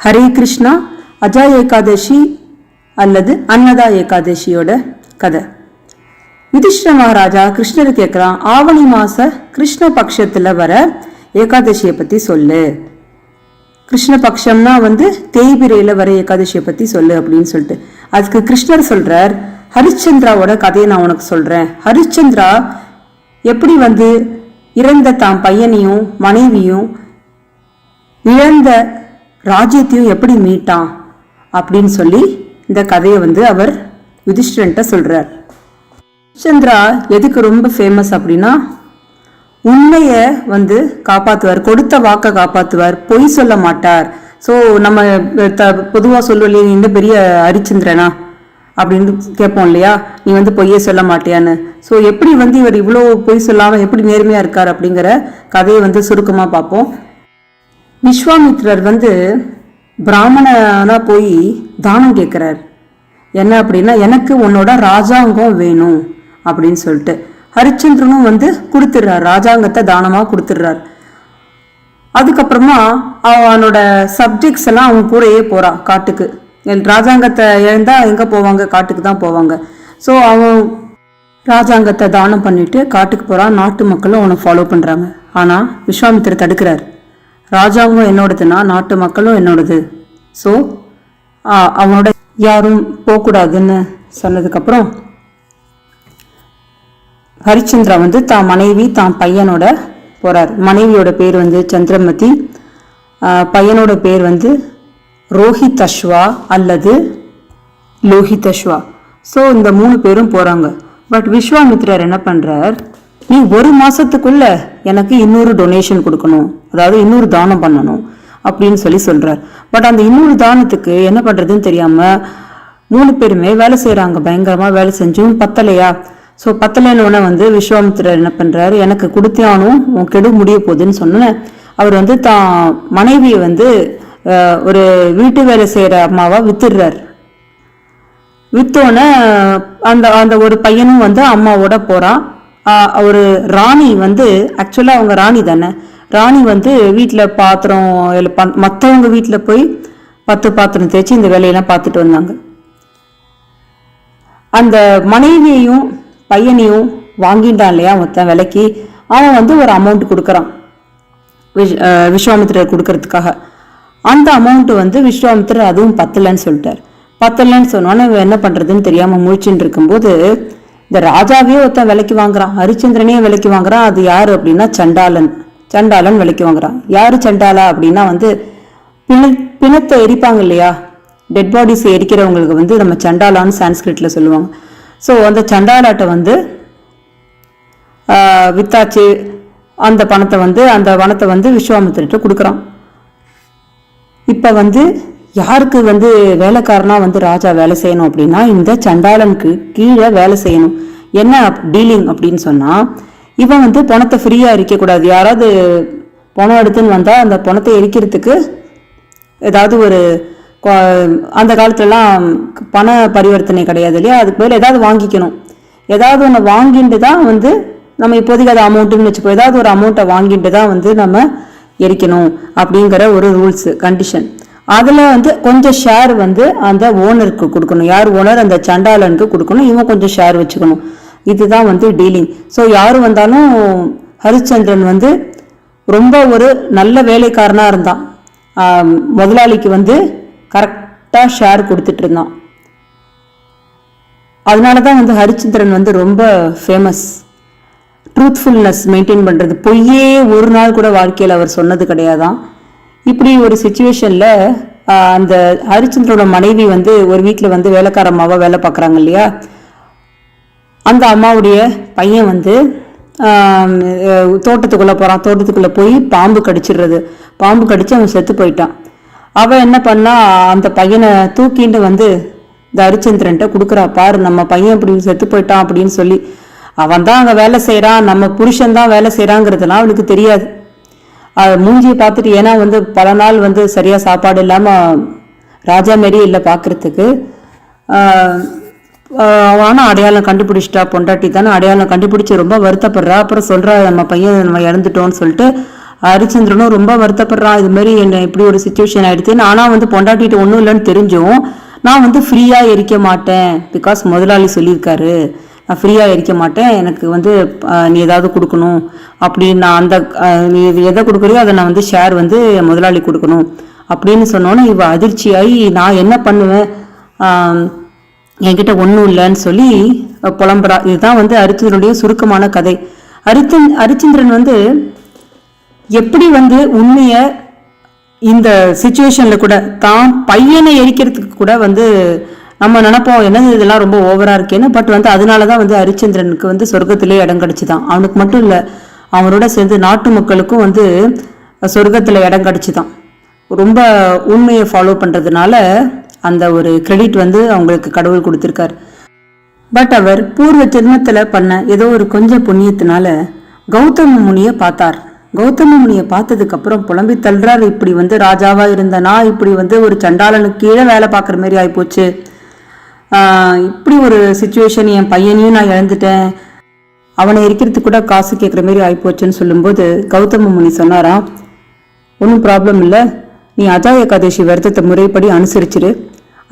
ஹரே கிருஷ்ணா அஜா ஏகாதசி அல்லது அன்னதா ஏகாதசியோட கதை. யுதிஷ்ட மகாராஜா கிருஷ்ணர் கேட்குறான் ஆவணி மாச கிருஷ்ண பட்சத்துல வர ஏகாதசியை பற்றி சொல்லு. கிருஷ்ண பட்சம்னா வந்து தேய்பிரையில் வர ஏகாதசியை பற்றி சொல்லு அப்படின்னு சொல்லிட்டு. அதுக்கு கிருஷ்ணர் சொல்கிறார் ஹரிச்சந்திராவோட கதையை நான் உனக்கு சொல்கிறேன் ஹரிச்சந்திரா எப்படி வந்து இறந்த தான் பையனையும் மனைவியும் இழந்த ராஜ்யத்தையும் எப்படி மீட்டான்? அப்படின்னு சொல்லி இந்த கதையை வந்து அவர் யுதிஷ்டன்ட்ட சொல்கிறார் சந்திரா எதுக்கு ரொம்ப ஃபேமஸ் அப்படின்னா உண்மையை வந்து காப்பாற்றுவார் கொடுத்த வாக்கை காப்பாற்றுவார் பொய் சொல்ல மாட்டார். ஸோ நம்ம த பொதுவாக சொல்லுவோம் நீ இந்த பெரிய ஹரிச்சந்திரனா அப்படின்னு கேட்போம் இல்லையா? நீ வந்து பொய்யே சொல்ல மாட்டியான்னு. ஸோ எப்படி வந்து இவர் இவ்வளோ பொய் சொல்லாமல் எப்படி நேர்மையாக இருக்கார் அப்படிங்கிற கதையை வந்து சுருக்கமாக பார்ப்போம். விஸ்வாமித்ரர் வந்து பிராமணனாக போய் தானம் கேட்குறார். என்ன அப்படின்னா எனக்கு உன்னோட ராஜாங்கம் வேணும் அப்படின்னு சொல்லிட்டு. ஹரிச்சந்திரனும் வந்து கொடுத்துட்றார் ராஜாங்கத்தை தானமாக கொடுத்துட்றார். அதுக்கப்புறமா அவனோட சப்ஜெக்ட்ஸ் எல்லாம் அவன் கூடயே போகிறான் காட்டுக்கு. என் ராஜாங்கத்தை இழந்தால் எங்கே போவாங்க? காட்டுக்கு தான் போவாங்க. ஸோ அவன் ராஜாங்கத்தை தானம் பண்ணிட்டு காட்டுக்கு போகிறான் நாட்டு மக்களும் அவனை ஃபாலோ பண்ணுறாங்க ஆனால் விஸ்வாமித்திர தடுக்கிறார். ராஜாவும் என்னோடதுன்னா நாட்டு மக்களும் என்னோடது. ஸோ அவனோட யாரும் போகக்கூடாதுன்னு சொன்னதுக்கப்புறம் ஹரிச்சந்திரா வந்து தான் மனைவி தான் பையனோட போகிறார் மனைவியோட பேர் வந்து சந்திரமதி. பையனோட பேர் வந்து ரோஹித் அஸ்வா அல்லது லோஹித் அஸ்வா ஸோ இந்த மூணு பேரும் போகிறாங்க பட் விஸ்வாமித்ரர் என்ன பண்ணுறார் நீ ஒரு மாசத்துக்குள்ள எனக்கு இன்னொரு டொனேஷன் கொடுக்கணும். அதாவது இன்னொரு தானம் பண்ணணும் அப்படின்னு சொல்லி சொல்றார் பட் அந்த இன்னொரு தானத்துக்கு என்ன பண்றதுன்னு தெரியாம மூணு பேருமே வேலை செய்யறாங்க பயங்கரமா வேலை செஞ்சும் பத்தலையா? ஸோ பத்தலைன்னு வந்து விஸ்வாமித்திரர் என்ன பண்றாரு? எனக்கு கொடுத்தியானும் உன் கெடு முடிய போகுதுன்னு சொன்னேன் அவர் வந்து தான் மனைவியை வந்து ஒரு வீட்டு வேலை செய்யற அம்மாவா வித்துடுறார். வித்தோன்னே அந்த அந்த ஒரு பையனும் வந்து அம்மாவோட போறான். ஒரு ராணி வந்து ஆக்சுவலா அவங்க ராணி தானே. ராணி வந்து வீட்டில் பாத்திரம் இல்லை ப- மத்தவங்க வீட்டில் போய் பத்து பாத்திரம் தேய்ச்சி இந்த வேலையெல்லாம் பார்த்துட்டு வந்தாங்க. அந்த மனைவியையும் பையனையும் வாங்கிட்டான் இல்லையா மொத்தம் விலைக்கு. அவன் வந்து ஒரு அமௌண்ட் கொடுக்குறான். விஷ் அஹ் விஸ்வாமித்திரர் கொடுக்கறதுக்காக. அந்த அமௌண்ட் வந்து விஸ்வாமித்திரர் அதுவும் பத்தலைன்னு சொல்லிட்டார். பத்தலைன்னு சொன்னோன்னே என்ன பண்றதுன்னு தெரியாம முழிச்சுட்டு இருக்கும்போது இந்த ராஜாவே ஒருத்தன் விலைக்கு வாங்குறான் ஹரிச்சந்திரனே விலைக்கு வாங்குறான் அது யாரு அப்படின்னா சண்டாளன். சண்டாளன் விலைக்கு வாங்குறான் யாரு சண்டாளா அப்படின்னா வந்து பிண பிணத்தை எரிப்பாங்க இல்லையா? டெட் பாடிஸ் எரிக்கிறவங்களுக்கு வந்து நம்ம சண்டாலான்னு சான்ஸ்கிரிட்ல சொல்லுவாங்க. ஸோ அந்த சண்டாலாட்டை வந்து வித்தாச்சு. அந்த பணத்தை வந்து அந்த பணத்தை வந்து விஸ்வாமித்திரிட்ட கொடுக்குறான். இப்போ வந்து யாருக்கு வந்து வேலைக்காரனா வந்து ராஜா வேலை செய்யணும் அப்படின்னா இந்த சண்டாளனுக்கு கீழே வேலை செய்யணும். என்ன டீலிங் அப்படின்னு சொன்னா இவன் வந்து பணத்தை ஃப்ரீயா எரிக்கக்கூடாது. யாராவது பணம் எடுத்துன்னு வந்தா அந்த பணத்தை எரிக்கிறதுக்கு ஏதாவது ஒரு அந்த காலத்துலலாம் பண பரிவர்த்தனை கிடையாது இல்லையா? அதுக்கு பேர் ஏதாவது வாங்கிக்கணும். ஏதாவது ஒன்று வாங்கிட்டு தான் வந்து நம்ம இப்போதைக்கு அது அமௌண்ட்டுன்னு வச்சுப்போம் ஏதாவது ஒரு அமௌண்ட்டை வாங்கிட்டு தான் வந்து நம்ம எரிக்கணும் அப்படிங்கிற ஒரு ரூல்ஸு கண்டிஷன் அதில் வந்து கொஞ்சம் ஷேர் வந்து அந்த ஓனருக்கு கொடுக்கணும். யார் ஓனர் அந்த சண்டாளனுக்கு கொடுக்கணும் இவன் கொஞ்சம் ஷேர் வச்சுக்கணும். இதுதான் வந்து டீலிங் ஸோ யார் வந்தாலும் ஹரிச்சந்திரன் வந்து ரொம்ப ஒரு நல்ல வேலைக்காரனாக இருந்தான். முதலாளிக்கு வந்து கரெக்டாக ஷேர் கொடுத்துட்டு இருந்தான். அதனால தான் வந்து ஹரிச்சந்திரன் வந்து ரொம்ப ஃபேமஸ் ட்ரூத்ஃபுல்னஸ் மெயின்டைன் பண்ணுறது பொய்யே ஒரு நாள் கூட வாழ்க்கையில் அவர் சொன்னது கிடையாதான். இப்படி ஒரு சுச்சுவேஷனில் அந்த ஹரிச்சந்திரனோட மனைவி வந்து ஒரு வீட்டில் வந்து வேலைக்கார அம்மாவா வேலை பார்க்குறாங்க இல்லையா? அந்த அம்மாவுடைய பையன் வந்து தோட்டத்துக்குள்ளே போகிறான் தோட்டத்துக்குள்ளே போய் பாம்பு கடிச்சிடுறது. பாம்பு கடித்து அவன் செத்து போயிட்டான். அவன் என்ன பண்ணா அந்த பையனை தூக்கிட்டு வந்து இந்த ஹரிச்சந்திரன்ட்ட கொடுக்குறா. பாரு நம்ம பையன் இப்படி செத்து போயிட்டான் அப்படின்னு சொல்லி. அவன் தான் அங்கே வேலை செய்கிறான் நம்ம புருஷன் தான் வேலை செய்கிறாங்கிறதுலாம் அவனுக்கு தெரியாது. மூஞ்சியை பார்த்துட்டு ஏன்னா வந்து பல நாள் வந்து சரியாக சாப்பாடு இல்லாமல் ராஜா மாரி இல்லை பார்க்குறதுக்கு ஆஹ் அடையாளம் கண்டுபிடிச்சிட்டா பொண்டாட்டி தானே அடையாளம் கண்டுபிடிச்சி ரொம்ப வருத்தப்படுறா. அப்புறம் சொல்கிறா நம்ம பையன் நம்ம இறந்துட்டோம்னு சொல்லிட்டு. ஹரிச்சந்திரனும் ரொம்ப வருத்தப்படுறான் இதுமாரி என்னை என்ன இப்படி ஒரு சுச்சுவேஷன் ஆயிடுச்சு. ஆனால் வந்து பொண்டாட்டிகிட்ட ஒன்றும் இல்லைன்னு தெரிஞ்சும் நான் வந்து ஃப்ரீயாக எரிக்க மாட்டேன் பிகாஸ் முதலாளி சொல்லியிருக்காரு. நான் ஃப்ரீயாக எரிக்க மாட்டேன். எனக்கு வந்து நீ ஏதாவது கொடுக்கணும். அப்படின்னு நான் அந்த நீ இது எதை கொடுக்குறியோ அதை நான் வந்து ஷேர் வந்து முதலாளி கொடுக்கணும். அப்படின்னு சொன்னோன்னே இவ அதிர்ச்சியாகி நான் என்ன பண்ணுவேன்? என்கிட்ட ஒன்றும் இல்லைன்னு சொல்லி புலம்புறா. இதுதான் வந்து அரிச்சந்திரனுடைய சுருக்கமான கதை. அரிச்சந் அரிச்சந்திரன் வந்து எப்படி வந்து உண்மைய இந்த சுச்சுவேஷனில் கூட தான் பையனை எரிக்கிறதுக்கு கூட வந்து நம்ம நினைப்போம் என்னது இதெல்லாம் ரொம்ப ஓவரா இருக்கேன்னு? பட் வந்து அதனால தான் வந்து ஹரிச்சந்திரனுக்கு வந்து சொர்க்கத்திலே இடம் கிடைச்சுதான். அவனுக்கு மட்டும் இல்லை அவனோட சேர்ந்து நாட்டு மக்களுக்கும் வந்து சொர்க்கத்தில் இடம் கிடச்சிதான். ரொம்ப உண்மையை ஃபாலோ பண்ணுறதுனால அந்த ஒரு கிரெடிட் வந்து அவங்களுக்கு கடவுள் கொடுத்துருக்காரு. பட் அவர் பூர்வ ஜென்மத்தில் பண்ண ஏதோ ஒரு கொஞ்சம் புண்ணியத்தினால கௌதம முனியை பார்த்தார். கௌதம முனியை பார்த்ததுக்கப்புறம் புலம்பி தள்ளுறாரு. இப்படி வந்து ராஜாவா இருந்தனா? இப்படி வந்து ஒரு சண்டாளனுக்கு கீழே வேலை பார்க்குற மாதிரி ஆகிப்போச்சு இப்படி ஒரு சுச்சுவேஷன் என் பையனையும் நான் இழந்துட்டேன். அவனை இருக்கிறதுக்கு கூட காசு கேட்குற மாதிரி ஆகிப்போச்சுன்னு சொல்லும்போது கௌதம முனி சொன்னாராம் ஒன்றும் ப்ராப்ளம் இல்லை. நீ அஜாய ஏகாதசி விரதத்தை முறைப்படி அனுசரிச்சிரு.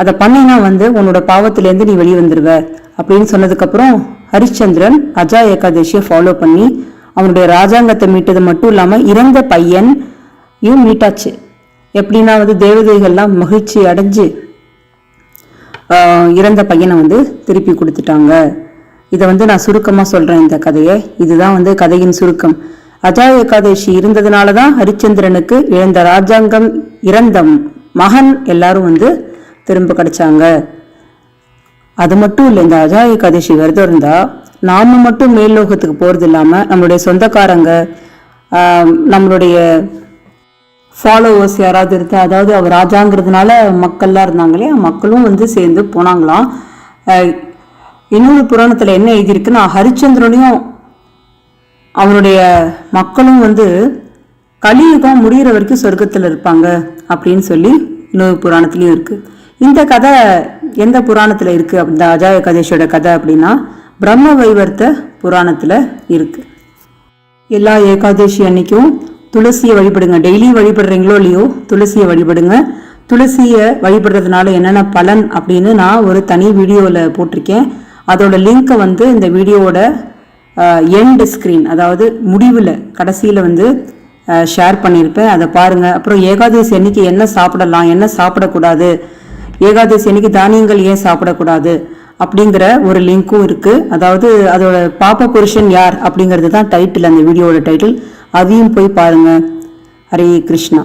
அதை பண்ணினா வந்து உன்னோட பாவத்திலேருந்து நீ வெளியே வந்துடுவ அப்படின்னு சொன்னதுக்கப்புறம் ஹரிச்சந்திரன் அஜா ஏகாதசியை ஃபாலோ பண்ணி அவனுடைய ராஜாங்கத்தை மீட்டது மட்டும் இல்லாமல் இறந்த பையன் மீட்டாச்சு. எப்படின்னா வந்து தேவதைகள்லாம் மகிழ்ச்சி அடைஞ்சு இறந்த பையனை வந்து திருப்பி கொடுத்துட்டாங்க. இதை வந்து நான் சுருக்கமாக சொல்கிறேன் இந்த கதையை. இதுதான் வந்து கதையின் சுருக்கம். அஜாய ஏகாதசி இருந்ததுனால தான் ஹரிச்சந்திரனுக்கு இழந்த ராஜாங்கம் இறந்த மகன் எல்லாரும் வந்து திரும்ப கிடைச்சாங்க. அது மட்டும் இல்லை இந்த அஜாய ஏகாதசி விரதம் இருந்தால் நாம மட்டும் மேல் லோகத்துக்கு இல்லாமல் நம்மளுடைய சொந்தக்காரங்க நம்மளுடைய ஃபாலோவர்ஸ் யாராவது இருந்தால் அதாவது அவர் ராஜாங்கிறதுனால மக்கள்லாம் இருந்தாங்க இல்லையா? மக்களும் வந்து சேர்ந்து போனாங்களாம் இன்னொரு புராணத்தில் என்ன எழுதியிருக்குன்னா ஹரிச்சந்திரனையும் அவனுடைய மக்களும் வந்து கலியுகம் முடியிற வரைக்கும் சொர்க்கத்தில் இருப்பாங்க அப்படின்னு சொல்லி இன்னொரு புராணத்துலேயும் இருக்குது இந்த கதை எந்த புராணத்தில் இருக்குது இந்த அஜாய கதேஷோட கதை அப்படின்னா பிரம்ம வைவர்த்த புராணத்தில் இருக்குது எல்லா ஏகாதசி அன்னைக்கும் துளசியை வழிபடுங்க. டெய்லி வழிபடுறீங்களோ இல்லையோ துளசியை வழிபடுங்க. துளசியை வழிபடுறதுனால என்னென்ன பலன் அப்படின்னு நான் ஒரு தனி வீடியோவில் போட்டிருக்கேன். அதோட லிங்க்கை வந்து இந்த வீடியோவோட எண்ட் ஸ்க்ரீன் அதாவது முடிவில் கடைசியில் வந்து ஷேர் பண்ணியிருப்பேன். அதை பாருங்கள் அப்புறம் ஏகாதசி அன்னைக்கு என்ன சாப்பிடலாம் என்ன சாப்பிடக்கூடாது ஏகாதசி அன்னைக்கு தானியங்கள் ஏன் சாப்பிடக்கூடாது அப்படிங்கிற ஒரு லிங்க்கும் இருக்குது அதாவது அதோட பாப்ப புருஷன் யார் அப்படிங்கிறது தான் டைட்டில் அந்த வீடியோவோட டைட்டில் அதையும் போய் பாருங்கள் ஹரே கிருஷ்ணா.